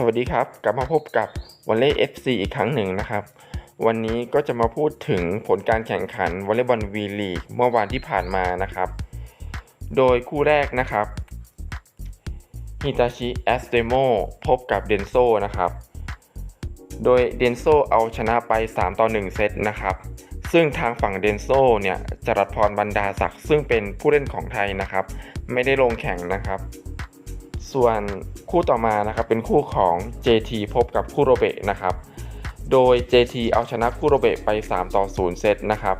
สวัสดีครับ กลับมาพบกับวอลเล่ FC อีกครั้งหนึ่งนะครับ วันนี้ก็จะมาพูดถึงผลการแข่งขันวอลเลย์บอลวีลีกเมื่อวานที่ผ่านมานะครับ โดยคู่แรกนะครับฮิตาชิแอสเตโมพบกับเดนโซนะครับ โดยเดนโซเอาชนะไป 3 ต่อ 1 เซตนะครับ ซึ่งทางฝั่งเดนโซเนี่ยจรัสพรบรรดาศักดิ์ซึ่งเป็นผู้เล่นของไทยนะครับ ไม่ได้ลงแข่งนะครับ ส่วนคู่ต่อมานะครับเป็นคู่ของ JT พบกับคู่โรเบะนะครับ โดย JT เอาชนะคู่โรเบะไป 3 ต่อ 0 เซตนะครับ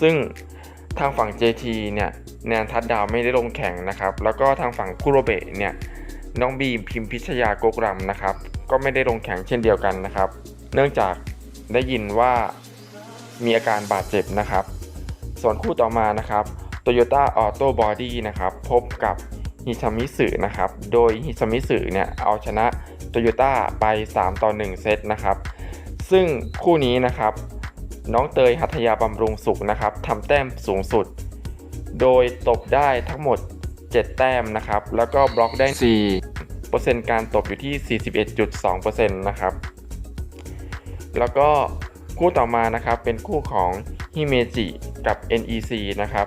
ซึ่งทางฝั่ง JT เนี่ยแนนทัดดาวไม่ได้ลงแข่งนะครับ แล้วก็ทางฝั่งคู่โรเบะเนี่ยน้องบีมพิมพิชยาโกกรัมนะครับ ก็ไม่ได้ลงแข่งเช่นเดียวกันนะครับ เนื่องจากได้ยินว่ามีอาการบาดเจ็บนะครับ ส่วนคู่ต่อมานะครับ Toyota Auto Body นะครับ พบกับ ฮิชามิสึนะครับ โดยฮิชามิสึเนี่ยเอาชนะ Toyota ไป 3 ต่อ 1 เซตนะครับ ซึ่งคู่นี้นะครับ น้องเตยหัตถยาบำรุงสุขนะครับทำแต้มสูงสุด โดยตบได้ทั้งหมด 7 แต้มนะครับ แล้วก็บล็อกได้ 4 เปอร์เซ็นต์การตบอยู่ที่ 41.2%นะครับ แล้วก็คู่ต่อมานะครับเป็นคู่ของฮิเมจิกับ NEC นะครับ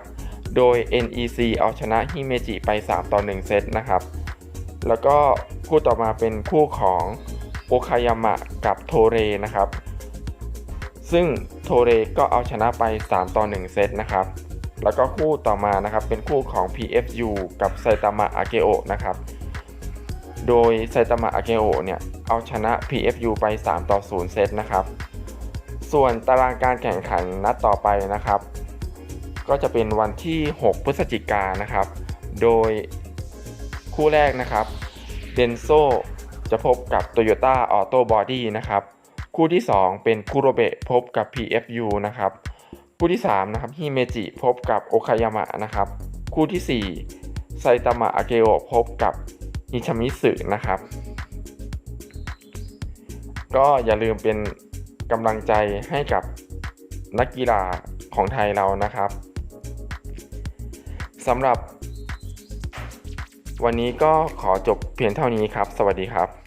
โดย NEC เอาชนะฮิเมจิไป 3 ต่อ 1 เซตนะครับ แล้วก็คู่ต่อมาเป็นคู่ของโอคายามะกับโทเรนะครับ ซึ่งโทเรก็เอาชนะไป 3 ต่อ 1 เซตนะครับ แล้วก็คู่ต่อมานะครับเป็นคู่ของ PFU กับไซตามะอาเกโอนะครับ โดยไซตามะอาเกโอเนี่ยเอาชนะ PFU ไป 3 ต่อ 0 เซตนะครับ ส่วนตารางการแข่งขันนัดต่อไปนะครับ ก็จะเป็นวันที่ 6 พฤศจิกานะครับ โดยคู่แรกนะครับเดนโซจะพบกับ Toyota Auto Body นะครับ คู่ที่ 2 เป็นคุโรเบะพบกับ PFU นะครับ คู่ที่ 3 นะครับฮิเมจิพบกับโอคายามะนะครับ คู่ที่4ไซตามะอาเกโอพบกับฮิชามิสึนะครับ ก็อย่าลืมเป็นกำลังใจให้กับนักกีฬาของไทยเรานะครับ สำหรับ วันนี้ก็ขอจบเพียงเท่านี้ครับ สวัสดีครับ